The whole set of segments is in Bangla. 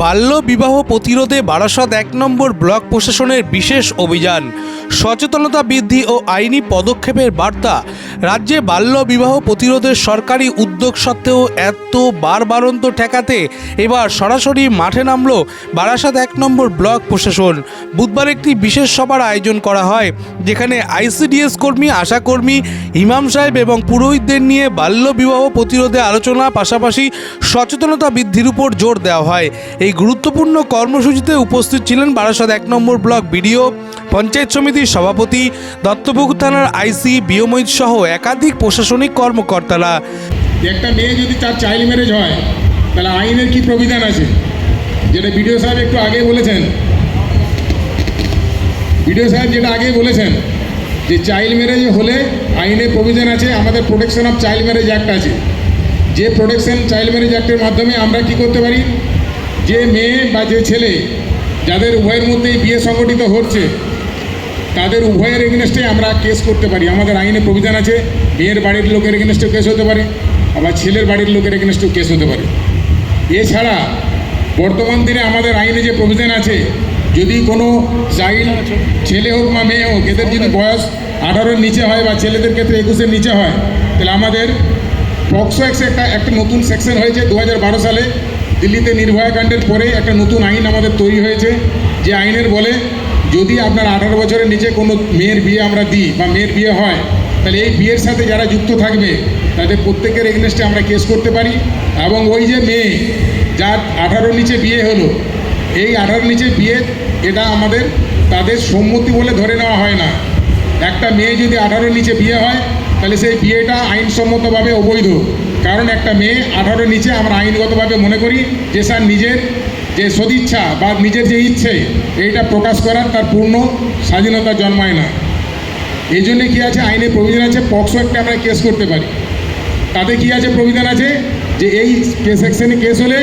বাল্য বিবাহ প্রতিরোধে বারাসত এক নম্বর ব্লক প্রশাসনের বিশেষ অভিযান। সচেতনতা বৃদ্ধি ও আইনি পদক্ষেপের বার্তা। রাজ্যে বাল্য বিবাহ প্রতিরোধের সরকারি উদ্যোগ সত্ত্বেও এত বারবারন্ত ঠেকাতে এবার সরাসরি মাঠে নামল বারাসাত এক নম্বর ব্লক প্রশাসন। বুধবার একটি বিশেষ সভার আয়োজন করা হয়, যেখানে আইসিডিএস কর্মী আশাকর্মী ইমাম সাহেব এবং পুরোহিতদের নিয়ে বাল্য বিবাহ প্রতিরোধে আলোচনা, পাশাপাশি সচেতনতা বৃদ্ধির উপর জোর দেওয়া হয়। এই গুরুত্বপূর্ণ কর্মসূচিতে উপস্থিত ছিলেন বারাসাত এক নম্বর ব্লক বিডিও, পঞ্চায়েত সমিতির সভাপতি দত্তপুকুর থানার আইসি বিয়মৈত সহ একাধিক প্রশাসনিক কর্মকর্তারা। একটা মেয়ে যদি তার চাইল্ড ম্যারেজ হয়, তাহলে আইনের কি প্রবিধান আছে? যেটা বিডিও সাহেব একটু আগে বলেছেন। বিডিও সাহেব যেটা আগে বলেছেন, যে চাইল্ড ম্যারেজ হলে আইনে প্রভিশন আছে, আমাদের protection of child marriage act আছে। যে প্রোটেকশন চাইল্ড ম্যারেজ অ্যাক্টের মাধ্যমে আমরা কি করতে পারি? যে মেয়ে বা যে ছেলে যাদের উভয়ের মধ্যেই বিয়ে সংগঠিত হচ্ছে, তাদের উভয়ের এগেনস্টে আমরা কেস করতে পারি। আমাদের আইনে প্রভিধান আছে, মেয়ের বাড়ির লোকের এগেনস্টেও কেস হতে পারে, আবার ছেলের বাড়ির লোকের এগেনস্টেও কেস হতে পারে। এছাড়া বর্তমান দিনে আমাদের আইনে যে প্রভিধান আছে, যদি কোনো চাইল্ড ছেলে হোক বা মেয়ে হোক, এদের যদি বয়স আঠারোর নিচে হয় বা ছেলেদের ক্ষেত্রে একুশের নিচে হয়, তাহলে আমাদের পক্সো একটা একটা নতুন সেকশন হয়েছে দু হাজার বারো সালে দিল্লিতে নির্ভয়া কাণ্ডের পরে একটা নতুন আইন আমাদের তৈরি হয়েছে। যে আইনের বলে যদি আপনার আঠারো বছরের নিচে কোনো মেয়ের বিয়ে আমরা দিই বা মেয়ের বিয়ে হয়, তাহলে এই বিয়ের সাথে যারা যুক্ত থাকবে, তাদের প্রত্যেকের এগেনস্টে আমরা কেস করতে পারি। এবং ওই যে মেয়ে, যার আঠারোর নিচে বিয়ে হলো, এই আঠারোর নিচে বিয়ে, এটা আমাদের, তাদের সম্মতি বলে ধরে নেওয়া হয় না। একটা মেয়ে যদি আঠারোর নিচে বিয়ে হয়, তাহলে সেই বিয়েটা আইনসম্মতভাবে অবৈধ। কারণ একটা মেয়ে আঠারোর নিচে আমরা আইনগতভাবে মনে করি যে স্যার নিজের যে সদিচ্ছা বা নিজের যে ইচ্ছে, এইটা প্রকাশ করার তার পূর্ণ স্বাধীনতা জন্মায় না। এই জন্যে কী আছে, আইনে প্রভিধান আছে, পক্সো একটা আমরা কেস করতে পারি। তাতে কি আছে প্রবিধান আছে যে এই সেকশনে কেস হলে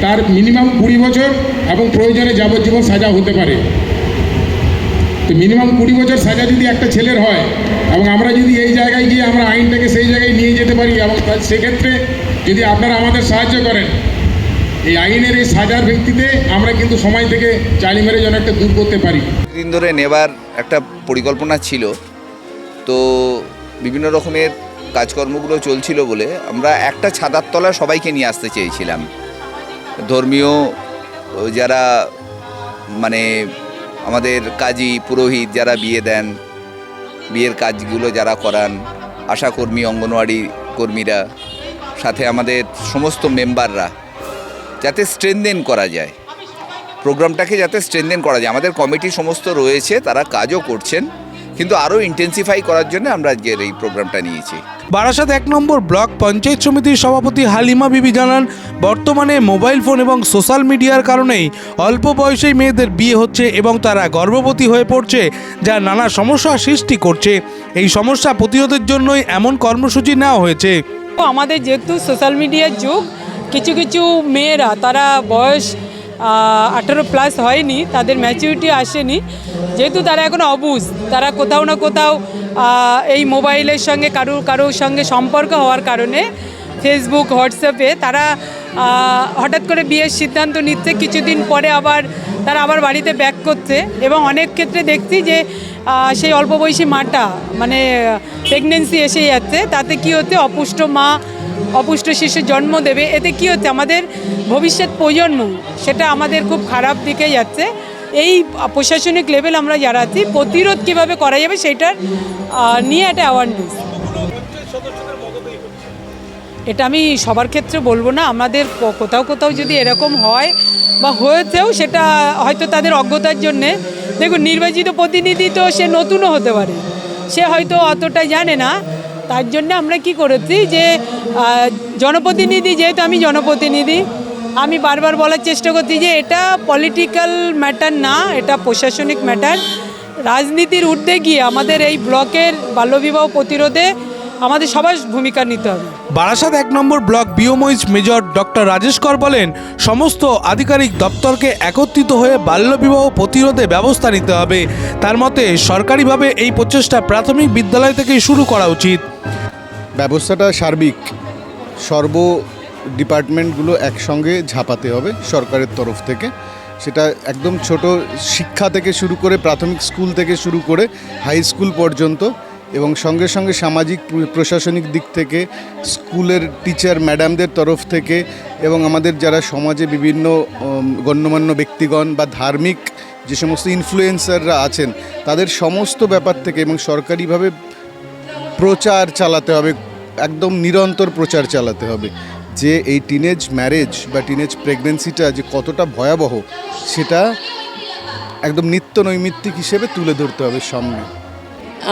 তার মিনিমাম কুড়ি বছর এবং প্রয়োজনে যাবজ্জীবন সাজা হতে পারে। তো মিনিমাম কুড়ি বছর সাজা যদি একটা ছেলের হয়, এবং আমরা যদি এই জায়গায় গিয়ে আমরা আইনটাকে সেই জায়গায় নিয়ে যেতে পারি, এবং সেক্ষেত্রে যদি আপনারা আমাদের সাহায্য করেন, এই আইনের এই সাজার ভিত্তিতে আমরা কিন্তু সময় থেকে চালি মেরে যেন একটা দূর করতে পারি। দিন ধরে নেবার একটা পরিকল্পনা ছিল, তো বিভিন্ন রকমের কাজকর্মগুলো চলছিল বলে আমরা একটা ছাদার তলা সবাইকে নিয়ে আসতে চেয়েছিলাম। ধর্মীয়, যারা মানে আমাদের কাজী পুরোহিত যারা বিয়ে দেন, বিয়ের কাজগুলো যারা করান আশাকর্মী অঙ্গনওয়াড়ি কর্মীরা, সাথে আমাদের সমস্ত মেম্বাররা, যাতে স্ট্রেনদেন করা যায়। প্রোগ্রামটাকে যাতে স্ট্রেনদেন করা যায়। আমাদের কমিটি সমস্ত রয়েছে, তারা কাজও করছেন, কিন্তু আরও ইন্টেন্সিফাই করার জন্য আমরা আজকের এই প্রোগ্রামটা নিয়েছি। বারাসাত এক নম্বর ব্লক পঞ্চায়েত সমিতির সভাপতি হালিমা বিবি জানান, বর্তমানে মোবাইল ফোন এবং সোশ্যাল মিডিয়ার কারণেই অল্প বয়সেই মেয়েদের বিয়ে হচ্ছে এবং তারা গর্ভবতী হয়ে পড়ছে, যা নানা সমস্যা সৃষ্টি করছে। এই সমস্যা প্রতিরোধের জন্যই এমন কর্মসূচি নেওয়া হয়েছে। আমাদের যেহেতু সোশ্যাল মিডিয়ার যুগ, কিছু কিছু মেয়েরা, তারা বয়স আঠারো প্লাস হয়নি, তাদের ম্যাচুরিটি আসেনি। যেহেতু তারা এখন অবুঝ তারা কোথাও না কোথাও এই মোবাইলের সঙ্গে কারও কারোর সঙ্গে সম্পর্ক হওয়ার কারণে ফেসবুক হোয়াটসঅ্যাপে তারা হঠাৎ করে বিয়ের সিদ্ধান্ত নিচ্ছে, কিছুদিন পরে আবার তারা আবার বাড়িতে ব্যাক করছে এবং অনেক ক্ষেত্রে দেখছি যে সেই অল্প বয়সী মাটা মানে প্রেগনেন্সি এসে যাচ্ছে, তাতে কি হচ্ছে, অপুষ্ট মা, অপুষ্ট শিশুর জন্ম দেবে, এতে কি হচ্ছে, আমাদের ভবিষ্যৎ প্রজন্ম, সেটা আমাদের খুব খারাপ দিকে যাচ্ছে। এই প্রশাসনিক লেভেল আমরা যারা আছি, প্রতিরোধ কীভাবে করা যাবে সেটার নিয়ে একটা অ্যাওয়ারনেস এটা আমি সবার ক্ষেত্রে বলব না, আমাদের কোথাও কোথাও যদি এরকম হয় বা হয়েছেও সেটা হয়তো তাদের অজ্ঞতার জন্যে। দেখুন, নির্বাচিত প্রতিনিধি তো সে নতুনও হতে পারে। সে হয়তো অতটা জানে না। তার জন্য আমরা কি করেছি যে জনপ্রতিনিধি, যেহেতু আমি জনপ্রতিনিধি আমি বারবার বলার চেষ্টা করছি যে এটা পলিটিক্যাল ম্যাটার না এটা প্রশাসনিক ম্যাটার রাজনীতির ঊর্ধ্বে গিয়ে আমাদের এই ব্লকের বাল্যবিবাহ প্রতিরোধে আমাদের সবার ভূমিকা নিতে হবে। বারাসাত এক নম্বর ব্লক বিওমইজ মেজর ডক্টর রাজেশ কর বলেন সমস্ত আধিকারিক দপ্তরকে একত্রিত হয়ে বাল্যবিবাহ প্রতিরোধে ব্যবস্থা নিতে হবে। তার মতে সরকারিভাবে এই প্রচেষ্টা প্রাথমিক বিদ্যালয় থেকেই শুরু করা উচিত। ব্যবস্থাটা সার্বিক। সর্ব ডিপার্টমেন্টগুলো একসঙ্গে ঝাঁপাতে হবে সরকারের তরফ থেকে। সেটা একদম ছোট শিক্ষা থেকে শুরু করে প্রাথমিক স্কুল থেকে শুরু করে হাই স্কুল পর্যন্ত এবং সঙ্গে সঙ্গে সামাজিক প্রশাসনিক দিক থেকে, স্কুলের টিচার ম্যাডামদের তরফ থেকে এবং আমাদের যারা সমাজে বিভিন্ন গণ্যমান্য ব্যক্তিগণ বা ধার্মিক যে সমস্ত ইনফ্লুয়েন্সাররা আছেন, তাদের সমস্ত ব্যাপার থেকে এবং সরকারিভাবে প্রচার চালাতে হবে, একদম নিরন্তর প্রচার চালাতে হবে। যে এই টিনেজ ম্যারেজ বা টিনেজ প্রেগনেন্সিটা যে কতটা ভয়াবহ, সেটা একদম নিত্য নৈমিত্তিক হিসেবে তুলে ধরতে হবে সামনে।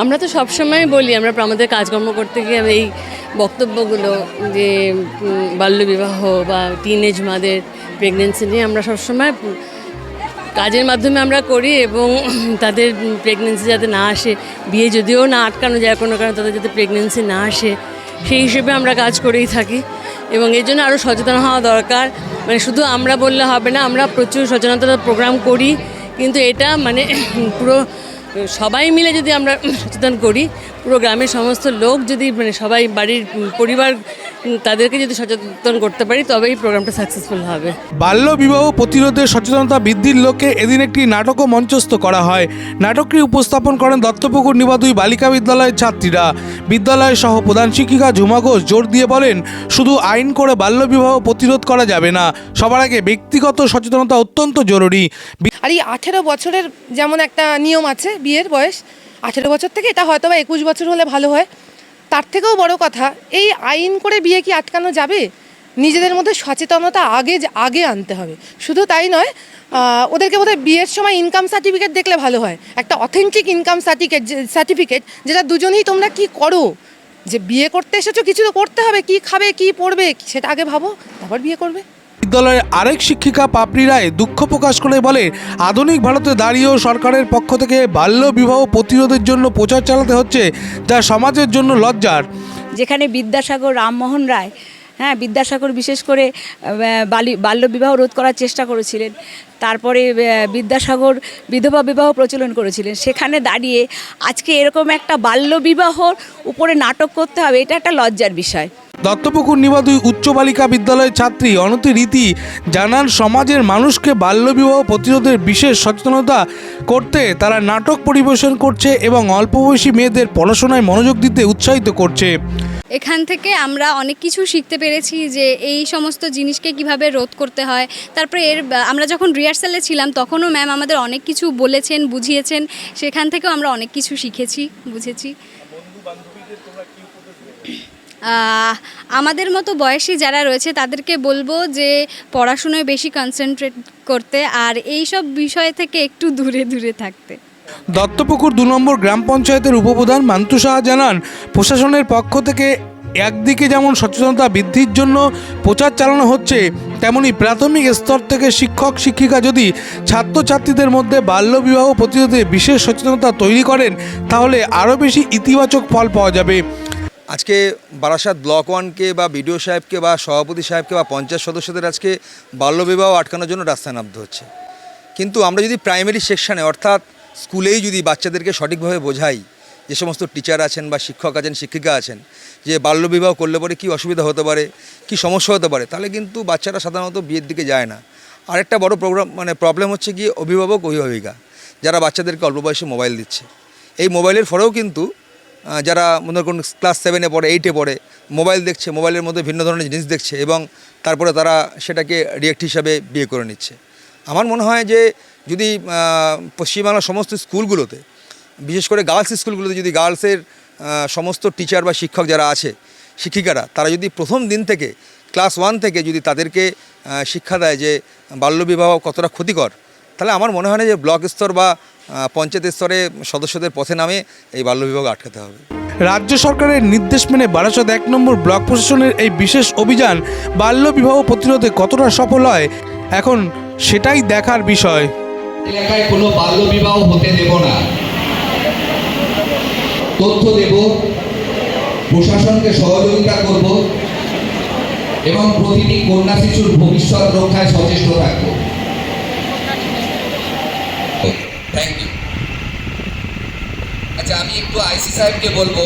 আমরা তো সবসময় বলি, আমরা আমাদের কাজকর্ম করতে গিয়ে এই বক্তব্যগুলো যে বাল্যবিবাহ বা টিনেজ মাদের প্রেগনেন্সি নিয়ে আমরা সবসময় কাজের মাধ্যমে আমরা করি এবং তাদের প্রেগনেন্সি যাতে না আসে, বিয়ে যদিও না আটকানো যায় কোনো কারণে, তাদের যাতে প্রেগনেন্সি না আসে, সেই হিসেবে আমরা কাজ করেই থাকি। এবং এর জন্য আরও সচেতন হওয়া দরকার। মানে শুধু আমরা বললে হবে না, আমরা প্রচুর সচেতনতা প্রোগ্রাম করি। কিন্তু এটা মানে পুরো সবাই মিলে যদি আমরা সচেতন করি, পুরো গ্রামের সমস্ত লোক যদি মানে সবাই বাড়ির পরিবার তাদেরকে যদি সচেতন করতে পারি, তবেই প্রোগ্রামটা সাকসেসফুল হবে। বাল্য বিবাহ প্রতিরোধে সচেতনতা বৃদ্ধির লক্ষ্যে এদিন একটি নাটকও মঞ্চস্থ করা হয়। নাটকটি উপস্থাপন করেন দত্তপুকুর নিবাদুই বালিকা বিদ্যালয়ের ছাত্রীরা। বিদ্যালয় সহ প্রধান শিক্ষিকা ঝুমা ঘোষ জোর দিয়ে বলেন, শুধু আইন করে বাল্য বিবাহ প্রতিরোধ করা যাবে না, সবার আগে ব্যক্তিগত সচেতনতা অত্যন্ত জরুরি। আর এই আঠেরো বছরের যেমন একটা নিয়ম আছে বিয়ের বয়স, আঠেরো বছর থেকে এটা হয়তো বা একুশ বছর হলে ভালো হয়। তার থেকেও বড় কথা, এই আইন করে বিয়ে কি আটকানো যাবে? নিজেদের মধ্যে সচেতনতা আগে আগে আনতে হবে। শুধু তাই নয় ওদেরকে বোধহয় বিয়ের সময় ইনকাম সার্টিফিকেট দেখলে ভালো হয়। একটা অথেন্টিক ইনকাম সার্টিফিকেট সার্টিফিকেট যেটা দুজনেই তোমরা কি করো? যে বিয়ে করতে এসেছ, কিছু তো করতে হবে, কি খাবে, কি পড়বে, সেটা আগে ভাবো, তারপর বিয়ে করবে। বিদ্যালয়ের আরেক শিক্ষিকা পাপড়ি রায় দুঃখ প্রকাশ করে বলে, আধুনিক ভারতে দাঁড়িয়েও সরকারের পক্ষ থেকে বাল্য বিবাহ প্রতিরোধের জন্য প্রচার চালাতে হচ্ছে, যা সমাজের জন্য লজ্জার। যেখানে বিদ্যাসাগর রামমোহন রায় হ্যাঁ বিদ্যাসাগর বিশেষ করে বালি বাল্যবিবাহ রোধ করার চেষ্টা করেছিলেন। তারপরে বিদ্যাসাগর বিধবা বিবাহ প্রচলন করেছিলেন। সেখানে দাঁড়িয়ে আজকে এরকম একটা বাল্যবিবাহর উপরে নাটক করতে হবে, এটা একটা লজ্জার বিষয়। দত্তপুকুর নিবাদুই উচ্চ বালিকা বিদ্যালয়ের ছাত্রী অনতি রীতি জানান, সমাজের মানুষকে বাল্যবিবাহ প্রতিরোধের বিশেষ সচেতনতা করতে তারা নাটক পরিবেশন করছে এবং অল্প বয়সী মেয়েদের পড়াশোনায় মনোযোগ দিতে উৎসাহিত করছে। এখান থেকে আমরা অনেক কিছু শিখতে পেরেছি যে এই সমস্ত জিনিসকে কীভাবে রোধ করতে হয়। তারপরে এর, আমরা যখন রিহার্সালে ছিলাম তখনও ম্যাম আমাদের অনেক কিছু বলেছেন, বুঝিয়েছেন। সেখান থেকেও আমরা অনেক কিছু শিখেছি, বুঝেছি। আমাদের মতো বয়সী যারা রয়েছে, তাদেরকে বলব যে পড়াশুনোয় বেশি কনসেন্ট্রেট করতে আর এই সব বিষয় থেকে একটু দূরে দূরে থাকতে। দত্তপুকুর দু নম্বর গ্রাম পঞ্চায়েতের উপপ্রধান মান্তু সাহা জানান, প্রশাসনের পক্ষ থেকে একদিকে যেমন সচেতনতা বৃদ্ধির জন্য প্রচার চালানো হচ্ছে, তেমনি প্রাথমিক স্তর থেকে শিক্ষক, শিক্ষিকা যদি ছাত্রছাত্রীদের মধ্যে বাল্যবিবাহ প্রতিরোধে বিশেষ সচেতনতা তৈরি করেন, তাহলে আরও বেশি ইতিবাচক ফল পাওয়া যাবে। আজকে বারাসাত ব্লক ওয়ানকে বা বিডিও সাহেবকে বা সভাপতি সাহেবকে বা পঞ্চায়েত সদস্যদের আজকে বাল্যবিবাহ আটকানোর জন্য রাস্তায় নামতে হচ্ছে। কিন্তু আমরা যদি প্রাইমারি সেকশানে অর্থাৎ স্কুলেই যদি বাচ্চাদেরকে সঠিকভাবে বোঝাই যে সমস্ত টিচার আছেন বা শিক্ষক আছেন, শিক্ষিকা আছেন, যে বাল্যবিবাহ করলে পরে কী অসুবিধা হতে পারে, কী সমস্যা হতে পারে, তাহলে কিন্তু বাচ্চারা সাধারণত বিয়ের দিকে যায় না। আরেকটা বড় প্রোগ্রাম মানে প্রবলেম হচ্ছে গিয়ে অভিভাবক, অভিভাবিকা, যারা বাচ্চাদেরকে অল্প বয়সে মোবাইল দিচ্ছে। এই মোবাইলের ফলেও কিন্তু যারা মনে করুন ক্লাস সেভেনে পড়ে এইটে পড়ে মোবাইল দেখছে মোবাইলের মধ্যে ভিন্ন ধরনের জিনিস দেখছে এবং তারপরে তারা সেটাকে রিয়েক্ট হিসাবে বিয়ে করে নিচ্ছে। আমার মনে হয় যে যদি পশ্চিমবাংলার সমস্ত স্কুলগুলোতে, বিশেষ করে গার্লস স্কুলগুলোতে যদি গার্লসের সমস্ত টিচার বা শিক্ষক যারা আছে, শিক্ষিকারা, তারা যদি প্রথম দিন থেকে ক্লাস ওয়ান থেকে যদি তাদেরকে শিক্ষা দেয় যে বাল্যবিবাহ কতটা ক্ষতিকর, তাহলে আমার মনে হয় না যে ব্লক স্তর বা পঞ্চায়েত স্তরে সদস্যদের পথে নামে এই বাল্যবিবাহ আটকাতে হবে। রাজ্য সরকারের নির্দেশ মেনে বারাসত এক নম্বর ব্লক প্রশাসনের এই বিশেষ অভিযান বাল্য বিবাহ প্রতিরোধে কতটা সফল হয় এখন সেটাই দেখার বিষয়। এলাকায় কোনো বাল্য বিবাহ হতে দেব না। তথ্য দেব প্রশাসনকে সহযোগিতা করব এবং প্রতিটি কন্যা শিশুর ভবিষ্যৎ রক্ষায় সচেষ্ট থাকব। থ্যাংক ইউ আচ্ছা আমি একটু আইসি সাহেবকে বলব